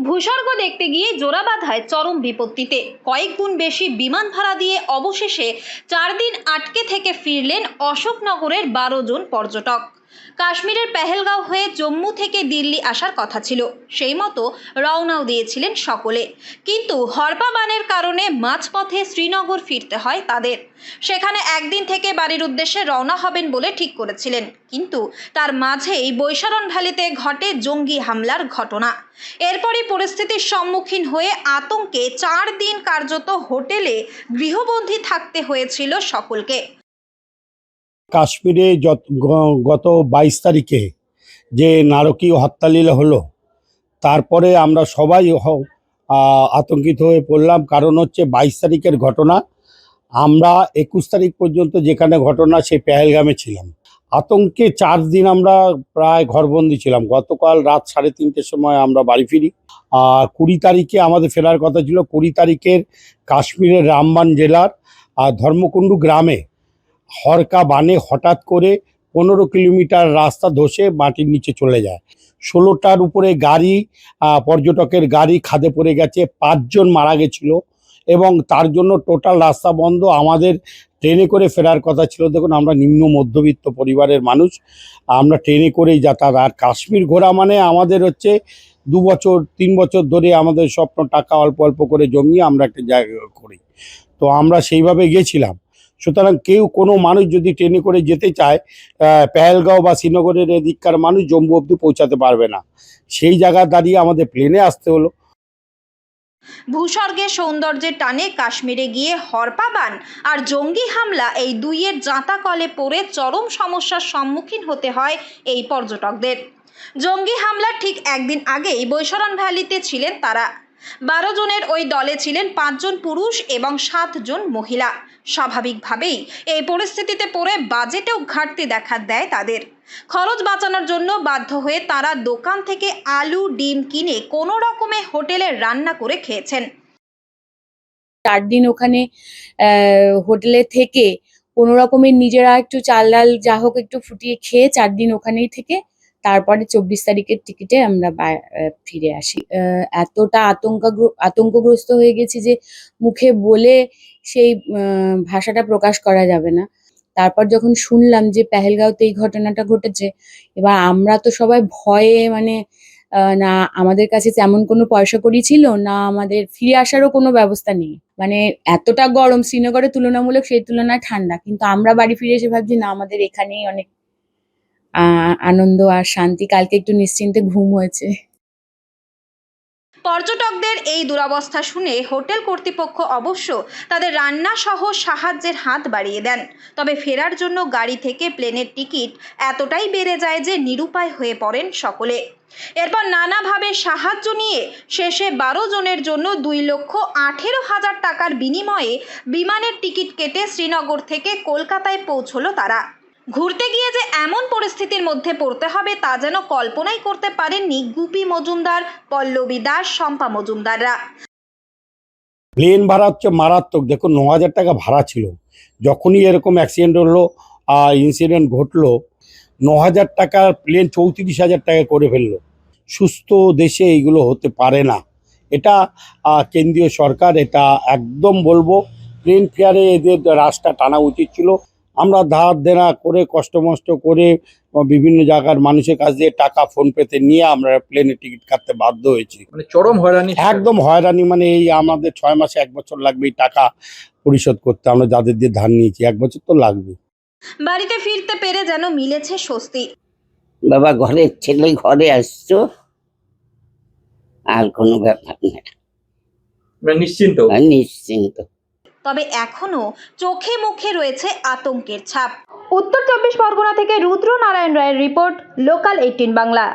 ভূস্বর্গ দেখতে গিয়ে জোড়া বাঁধায় চরম বিপত্তিতে। কয়েক গুণ বেশি বিমান ভাড়া দিয়ে অবশেষে চার দিন আটকে থেকে ফিরলেন অশোকনগরের বারো জন পর্যটক। কাশ্মীরের পেহেলগাঁও হয়ে জম্মু থেকে দিল্লি আসার কথা ছিল। সেই মতো রওনাও দিয়েছিলেন সকলে। কিন্তু হরপা বানের কারণে মাঝপথে শ্রীনগর ফিরতে হয় তাদের। সেখানে একদিন থেকে বাড়ির উদ্দেশ্যে রওনা হবেন বলে ঠিক করেছিলেন। কিন্তু তার মাঝেই বৈশারণ ভ্যালিতে ঘটে জঙ্গি হামলার ঘটনা। এরপরই পরিস্থিতির সম্মুখীন হয়ে আতঙ্কে চার দিন কার্যত হোটেলে গৃহবন্দী থাকতে হয়েছিল সকলকে। কাশ্মীরে যত গত বাইশ তারিখে যে নারকীয় হত্যালীলা হলো, তারপরে আমরা সবাই আতঙ্কিত হয়ে পড়লাম। কারণ হচ্ছে বাইশ তারিখের ঘটনা, আমরা একুশ তারিখ পর্যন্ত যেখানে ঘটনা সেই পেহেলগামে ছিলাম। আতঙ্কে চার দিন আমরা প্রায় ঘরবন্দি ছিলাম। গতকাল রাত সাড়ে তিনটের সময় আমরা বাড়ি ফিরি। আর কুড়ি তারিখে আমাদের ফেরার কথা ছিল। কুড়ি তারিখের কাশ্মীরের রামবান জেলার ধর্মকুণ্ডু গ্রামে হরকা বানে হঠাৎ করে পনেরো কিলোমিটার রাস্তা ধসে মাটির নিচে চলে যায়। ষোলোটার উপরে গাড়ি পর্যটকের গাড়ি খাদে পড়ে গেছে, পাঁচজন মারা গেছিল এবং তার জন্য টোটাল রাস্তা বন্ধ। আমাদের ট্রেনে করে ফেরার কথা ছিল। দেখুন, আমরা নিম্ন মধ্যবিত্ত পরিবারের মানুষ। আমরা ট্রেনে করেই যাতায়াত। আর কাশ্মীর ঘোরা মানে আমাদের হচ্ছে দু বছর, তিন বছর ধরে আমাদের স্বপ্ন টাকা অল্প অল্প করে জমিয়ে আমরা একটা জায়গা করি। তো আমরা সেইভাবে গেছিলাম। সুতরাং কেউ কোনো মানুষ যদি ট্রেনে করে যেতে চায় পেহেলগাঁও বা শ্রীনগরের এদিককার মানুষ জম্মু অবধি পৌঁছাতে পারবে না। সেই জায়গা দাঁড়িয়ে আমাদের প্লেনে আসতে হলো। ভূস্বর্গের সৌন্দর্যের টানে কাশ্মীরে গিয়ে হরপাবান আর জঙ্গি হামলা এই দুইয়ের জাঁতা কলে পড়ে চরম সমস্যার সম্মুখীন হতে হয় এই পর্যটকদের। জঙ্গি হামলার ঠিক একদিন আগেই বৈশরণ ভ্যালিতে ছিলেন তারা। বারো জনের ওই দলে ছিলেন পাঁচজন পুরুষ এবং সাতজন মহিলা। স্বাভাবিকভাবেই এই পরিস্থিতিতে পড়ে বাজেটেও ঘাটতি দেখা দেয় তাদের। খরচ বাঁচানোর জন্য বাধ্য হয়ে তারা দোকান থেকে আলু, ডিম কিনে কোনো রকমে হোটেলে রান্না করে খেয়েছেন। চার দিন ওখানে হোটেলে থেকে কোনো রকমের নিজেরা একটু চাল ডাল যা হোক একটু ফুটিয়ে খেয়ে চার দিন ওখানেই থেকে তারপরে চব্বিশ তারিখের টিকিটে আমরা ফিরে আসি। এতটা আতঙ্ক আতঙ্কগ্রস্ত হয়ে গেছি যে মুখে বলে সেই ভাষাটা প্রকাশ করা যাবে না। তারপর যখন শুনলাম যে পেহেলগাঁওতে এই ঘটনাটা ঘটেছে, এবার আমরা তো সবাই ভয়ে মানে না আমাদের কাছে তেমন কোনো পয়সা কড়ি ছিল, না আমাদের ফিরে আসারও কোনো ব্যবস্থা নেই। মানে এতটা গরম শ্রীনগরের তুলনামূলক সেই তুলনায় ঠান্ডা। কিন্তু আমরা বাড়ি ফিরে এসে ভাবছি, না আমাদের এখানেই অনেক আনন্দ আর শান্তি কালকে একটু নিশ্চিন্তে ঘুম হয়েছে। পর্যটকদের এই দুরবস্থা শুনে হোটেল কর্তৃপক্ষ অবশ্য তাদের রান্না সহ সাহায্যের হাত বাড়িয়ে দেন। তবে ফেরার জন্য গাড়ি থেকে প্লেনের টিকিট এতটাই বেড়ে যায় যে নিরুপায় হয়ে পড়েন সকলে। এরপর নানাভাবে সাহায্য নিয়ে শেষে বারো জনের জন্য দুই লক্ষ আঠেরো হাজার টাকার বিনিময়ে বিমানের টিকিট কেটে শ্রীনগর থেকে কলকাতায় পৌঁছলো তারা। ঘুরতে গিয়ে যে এমন পরিস্থিতির মধ্যে পড়তে হবে তা যেন কল্পনাই করতে পারেননি গুপি মজুমদার, পল্লবী দাস, শম্পা মজুমদাররা। প্লেন ভাড়া হচ্ছে মারাত্মক। দেখুন, ন হাজার টাকা ভাড়া ছিল। যখনই এরকম অ্যাক্সিডেন্ট হলো আর ইনসিডেন্ট ঘটলো, ন হাজার টাকার প্লেন চৌত্রিশ হাজার টাকা করে ফেলল। সুস্থ দেশে এইগুলো হতে পারে না। এটা কেন্দ্রীয় সরকার, এটা একদম বলব, প্লেন ফেয়ারে এদের রাস্তা টানা উচিত ছিল। আমরা ধার দেনা করে কষ্ট মষ্ট করে বিভিন্ন জায়গার মানুষের কাছ দিয়ে টাকা ফোনপেতে নিয়ে আমরা প্লেনের টিকিট কাটতে বাধ্য হয়েছি। মানে চরম হয়রানি একদম হয়রানি মানে এই আমাদের ছয় মাসে এক বছর লাগবে এই টাকা পরিশোধ করতে আমরা যাদের দিয়ে ধার নিয়েছি এক বছর তো লাগবে। বাড়িতে ফিরতে পেরে যেন মিলেছে স্বস্তি। বাবা ঘরের ছেলে ঘরে আসছো আর কোনো ব্যাপার না। মানে নিশ্চিন্ত। নিশ্চিন্ত। তবে এখনও চোখে মুখে রয়েছে আতঙ্কের ছাপ। উত্তর চব্বিশ পরগনা থেকে রুদ্র নারায়ণ রায়ের রিপোর্ট, লোকাল এইটিন বাংলা।